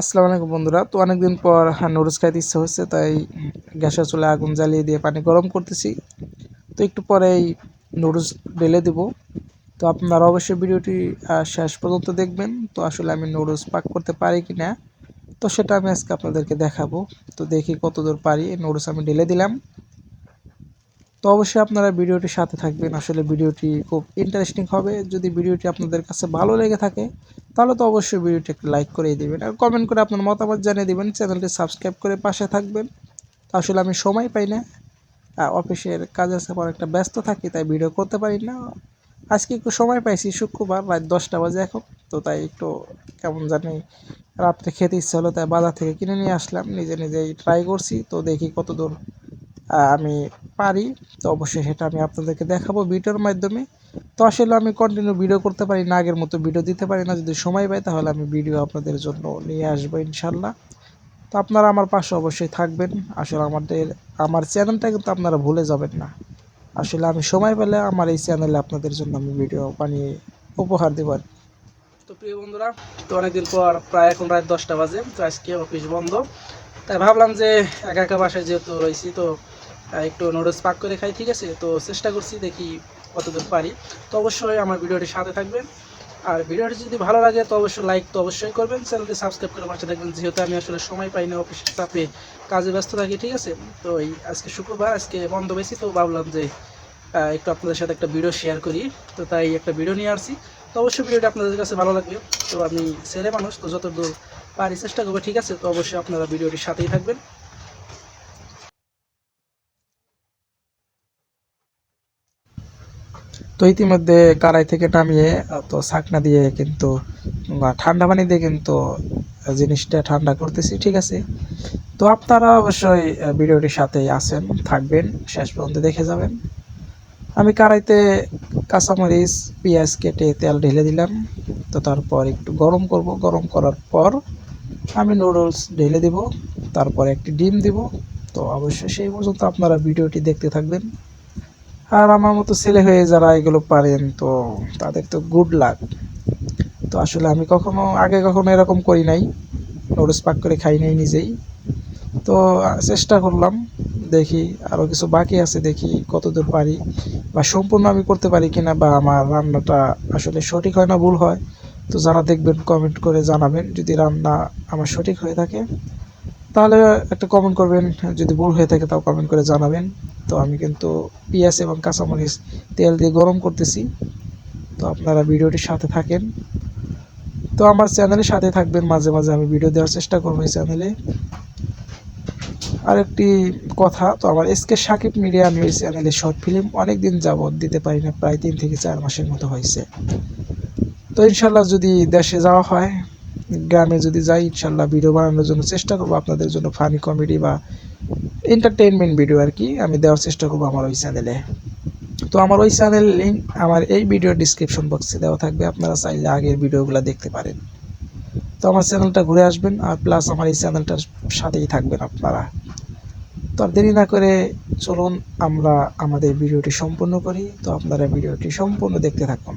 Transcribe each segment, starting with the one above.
আসসালামু আলাইকুম বন্ধুরা। তো অনেকদিন পর নুডলস খাইতে ইচ্ছা হচ্ছে তাই গ্যাসের চুলে আগুন জ্বালিয়ে দিয়ে পানি গরম করতেছি। তো একটু পরেই নুডলস ঢেলে দেব। তো আপনারা অবশ্যই ভিডিওটি শেষ পর্যন্ত দেখবেন। তো আসলে আমি নুডলস পাক করতে পারি কি না তো সেটা আমি আজকে আপনাদেরকে দেখাবো। তো দেখি কতদূর পারি। নুডলস আমি ঢেলে দিলাম। তো অবশ্যই আপনারা ভিডিওটির সাথে থাকবেন। আসলে ভিডিওটি খুব ইন্টারেস্টিং হবে। যদি ভিডিওটি আপনাদের কাছে ভালো লেগে থাকে তাহলে তো অবশ্যই ভিডিওটি একটু লাইক করেই দিবেন আর কমেন্ট করে আপনার মতামত জানিয়ে দিবেন। চ্যানেলটি সাবস্ক্রাইব করে পাশে থাকবেন। আসলে আমি সময় পাই না। অফিসের কাজের সাথে একটা ব্যস্ত থাকি তাই ভিডিও করতে পারি না। আজকে একটু সময় পাইছি শুক্রবার রাত দশটা বাজে এখন। তো তাই একটু কেমন জানি রাত্রে খেতে ইচ্ছে হলো তাই বাজার থেকে কিনে নিয়ে আসলাম। নিজে নিজেই ট্রাই করছি। তো দেখি কতদূর আহ, আমি পারি, তো অবশ্যই সেটা আমি আপনাদেরকে দেখাবো ভিডিওর মাধ্যমে। তো আসলে আমি কন্টিনিউ ভিডিও করতে পারি না, আগের মতো ভিডিও দিতে পারি না। যদি সময় পাই তাহলে আমি ভিডিও আপনাদের জন্য নিয়ে আসব ইনশাল্লাহ। তো আপনারা আমার পাশে অবশ্যই থাকবেন। আসলে আমাদের, আমার চ্যানেলটা কিন্তু আপনারা ভুলে যাবেন না। আসলে আমি সময় পেলে আমার এই চ্যানেলে আপনাদের জন্য আমি ভিডিও বানিয়ে উপহার দেবো আর তো প্রিয় বন্ধুরা, তো অনেকদিন পর প্রায় এখন রাত দশটা বাজে, তো আজকে অফিস বন্ধ। তাই ভাবলাম যে একা একা বাসায় যেহেতু রয়েছি, তো একটু নুডলস পাক করে খাই, ঠিক আছে? তো চেষ্টা করছি দেখি কতদূর পারি। তো অবশ্যই আমার ভিডিওটির সাথে থাকবেন। আর ভিডিওটি যদি ভালো লাগে, তো অবশ্যই লাইক তো অবশ্যই করবেন। চ্যানেলটি সাবস্ক্রাইব করে পাশে থাকবেন, যেহেতু আমি আসলে সময় পাই না অফিসের চাপে কাজে ব্যস্ত থাকি, ঠিক আছে? তো এই আজকে শুক্রবার, আজকে বন্ধ পেয়েছি তো ভাবলাম যে একটু আপনাদের সাথে একটা ভিডিও শেয়ার করি। তো তাই একটা ভিডিও নিয়ে আসছি। তো অবশ্যই ভিডিওটা আপনাদের কাছে ভালো লাগবে। তো আমি ছেলে মানুষ, তো যতদূর পারি চেষ্টা করব, ঠিক আছে? তো অবশ্যই আপনারা ভিডিওটির সাথেই থাকবেন। তো ইতিমধ্যে কারাই থেকে নামিয়ে তো ছাকনা দিয়ে কিন্তু ঠান্ডা পানি দিয়ে কিন্তু জিনিসটা ঠান্ডা করতেছি, ঠিক আছে? তো আপনারা অবশ্যই ভিডিওটির সাথেই আছেন, থাকবেন, শেষ পর্যন্ত দেখে যাবেন। আমি কারাইতে কাঁচামরিচ, পেঁয়াজ কেটে তেল ঢেলে দিলাম। তো তারপর একটু গরম করব। গরম করার পর আমি নুডলস ঢেলে দিব। তারপর একটি ডিম দিব। তো অবশ্যই সেই পর্যন্ত আপনারা ভিডিওটি দেখতে থাকবেন। আর আমার মতো ছেলে হয়ে যারা এগুলো পারেন, তো তাদের তো গুড লাক তো আসলে আমি কখনো, আগে কখনো এরকম করি নাই। নুডলস পাক করে খাই নাই নিজেই। তো চেষ্টা করলাম, দেখি আরও কিছু বাকি আছে, দেখি কতদূর পারি বা সম্পূর্ণ আমি করতে পারি কিনা বা আমার রান্নাটা আসলে সঠিক হয় না ভুল হয়। তো যারা দেখবেন কমেন্ট করে জানাবেন। যদি রান্না আমার সঠিক হয়ে থাকে তাহলে একটা কমেন্ট করবেন। যদি ভুল হয়ে থাকে তাও কমেন্ট করে জানাবেন। তো আমি কিন্তু পেঁয়াজ এবং কাঁচামরিচ তেল দিয়ে গরম করতেছি। তো আপনারা ভিডিওটির সাথে থাকেন। তো আমার চ্যানেলের সাথে থাকবেন। মাঝে মাঝে আমি ভিডিও দেওয়ার চেষ্টা করব এই চ্যানেলে আরেকটি কথা, তো আমার এসকে সাকিব মিডিয়া আমি এই চ্যানেলে শর্ট ফিল্ম অনেক দিন যাবৎ দিতে পারি না, প্রায় তিন থেকে চার মাসের মতো হয়েছে। তো ইনশাল্লাহ যদি দেশে যাওয়া হয় গ্রামে যদি যাই, ইনশাল্লাহ ভিডিও বানানোর জন্য চেষ্টা করব। আপনাদের জন্য ফানি কমেডি বা এন্টারটেনমেন্ট ভিডিও আর কি আমি দেওয়ার চেষ্টা করব আমার ওই চ্যানেলে তো আমার ওই চ্যানেল লিঙ্ক আমার এই ভিডিও ডিসক্রিপশন বক্সে দেওয়া থাকবে। আপনারা চাইলে আগের ভিডিওগুলো দেখতে পারেন। তো আমার চ্যানেলটা ঘুরে আসবেন আর প্লাস আমার এই চ্যানেলটার সাথেই থাকবেন আপনারা। তো আর দেরি না করে চলুন, আমরা আমাদের ভিডিওটি সম্পূর্ণ করি। তো আপনারা ভিডিওটি সম্পূর্ণ দেখতে থাকুন।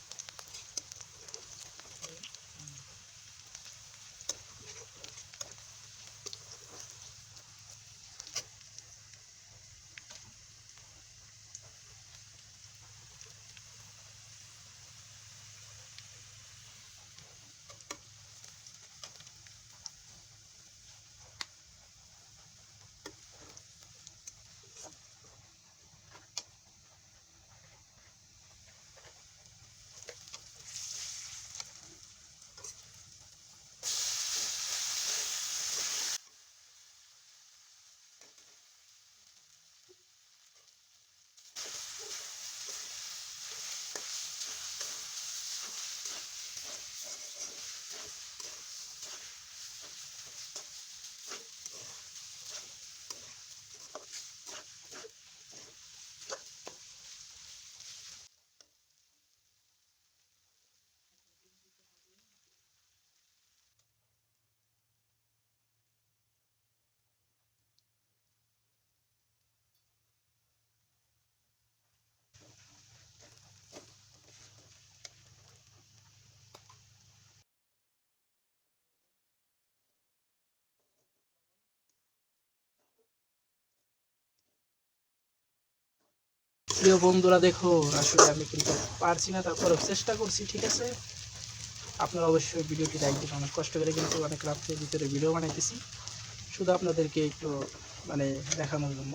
প্রিয় বন্ধুরা, দেখো, আসলে আমি কিন্তু পারছি না তারপরে চেষ্টা করছি, ঠিক আছে? আপনারা অবশ্যই ভিডিওটি দিন অনেক কষ্ট করে কিন্তু অনেক রাত্রের ভিতরে ভিডিও বানাইতেছি। শুধু আপনাদেরকে একটু মানে দেখানোর জন্য।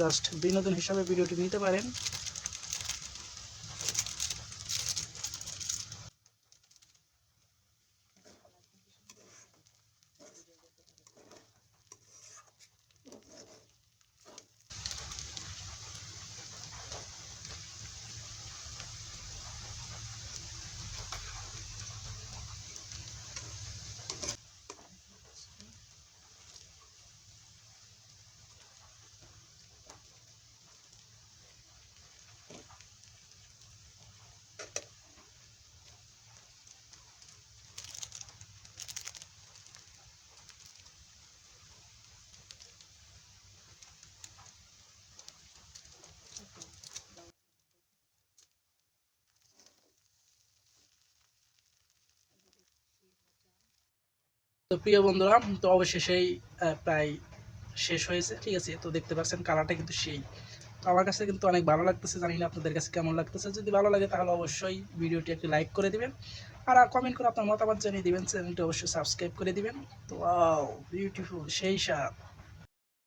জাস্ট বিনোদন হিসাবে ভিডিওটি নিতে পারেন। তো প্রিয় বন্ধুরা, তো অবশেষেই প্রায় শেষ হয়েছে, ঠিক আছে? তো দেখতে পাচ্ছেন কালারটা কিন্তু সেই। তো আমার কাছে কিন্তু অনেক ভালো লাগতেছে, জানি না আপনাদের কাছে কেমন লাগতেছে। যদি ভালো লাগে তাহলে অবশ্যই ভিডিওটি একটি লাইক করে দিবেন, আর কমেন্ট করে আপনার মতামত জানিয়ে দিবেন। চ্যানেলটি অবশ্যই সাবস্ক্রাইব করে দিবেন। তো বিউটিফুল সেই সাথ